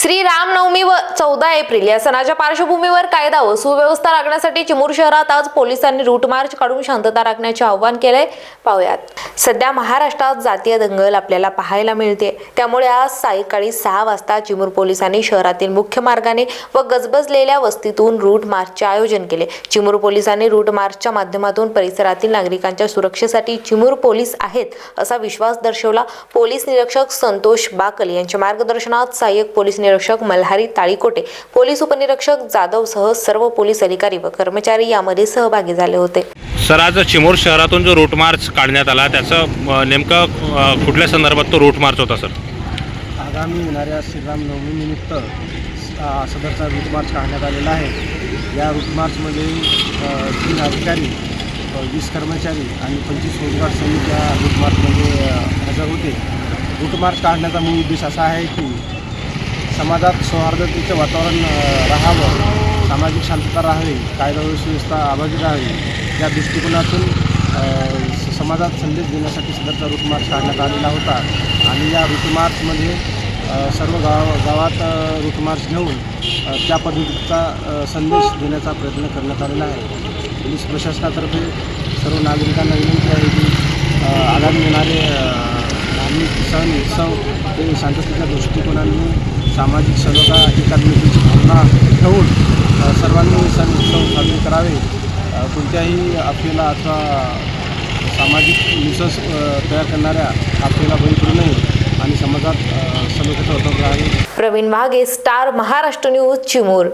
श्री रामनवमी व चौदा एप्रिल या सणाच्या पार्श्वभूमीवर कायदा व सुव्यवस्था राखण्यासाठी चिमूर शहरात आज पोलिसांनी रूट मार्च काढून शांतता राखण्याचे आवाहन केलंय. पाहूयात. सध्या महाराष्ट्रात जातीय दंगल आपल्याला पाहायला मिळते. त्यामुळे आज सायंकाळी सहा वाजता चिमूर पोलिसांनी शहरातील मुख्य मार्गाने व गजबजलेल्या वस्तीतून रूट मार्चचे आयोजन केले. चिमूर पोलिसांनी रूट मार्चच्या माध्यमातून परिसरातील नागरिकांच्या सुरक्षेसाठी चिमूर पोलीस आहेत असा विश्वास दर्शवला. पोलीस निरीक्षक संतोष बाकल यांच्या मार्गदर्शनात सहाय्यक पोलीस निरीक्षक मल्हारी ताळीकोटे पोलीस उपनिरीक्षक जाधव सह सर्व पोलीस अधिकारी व कर्मचारी यामध्ये सहभागी झाले होते. सर आज चिमूर शहरातून जो रूट मार्च काढण्यात आला त्याचं नेमकं कुठल्या संदर्भात तो रूट मार्च होता सर? आगामी येणाऱ्या श्रीरामनवमीनिमित्त आ, सदरचा रूट मार्च काढण्यात आलेला आहे. या रूट मार्चमध्ये तीन अधिकारी वीस कर्मचारी आणि पंचवीस रोजगार सैनिक या रूट मार्चमध्ये हजर होते. रूट मार्च काढण्याचा मूळ उद्देश असा आहे की समाजात सौहार्दतेचं वातावरण राहावं सामाजिक शांतता राहावी कायदा सुव्यवस्था आभागी राहावी या दृष्टिकोनातून समाजात संदेश देण्यासाठी सदरचा रूट काढण्यात आलेला होता. आणि या रूट सर्व गाव गावात अ, घेऊन त्या पद्धतीचा संदेश देण्याचा प्रयत्न करण्यात आलेला आहे. पोलीस प्रशासनातर्फे सर्व नागरिकांना विनंती आहे की आगामी येणारे धार्मिक सण उत्सव ते शांततेच्या दृष्टिकोनाने सामाजिक सर्वता एकात्मतेची भावना ठेवून सर्वांनी सण उत्सव साजरे करावे. कोणत्याही अफवेला अथवा सामाजिक मिसस तयार करणाऱ्या अफवेला बळी पडू नये आणि समाजात अ, सलोख्याचं राहावे. Praveen Waghe star Maharashtra news Chimur.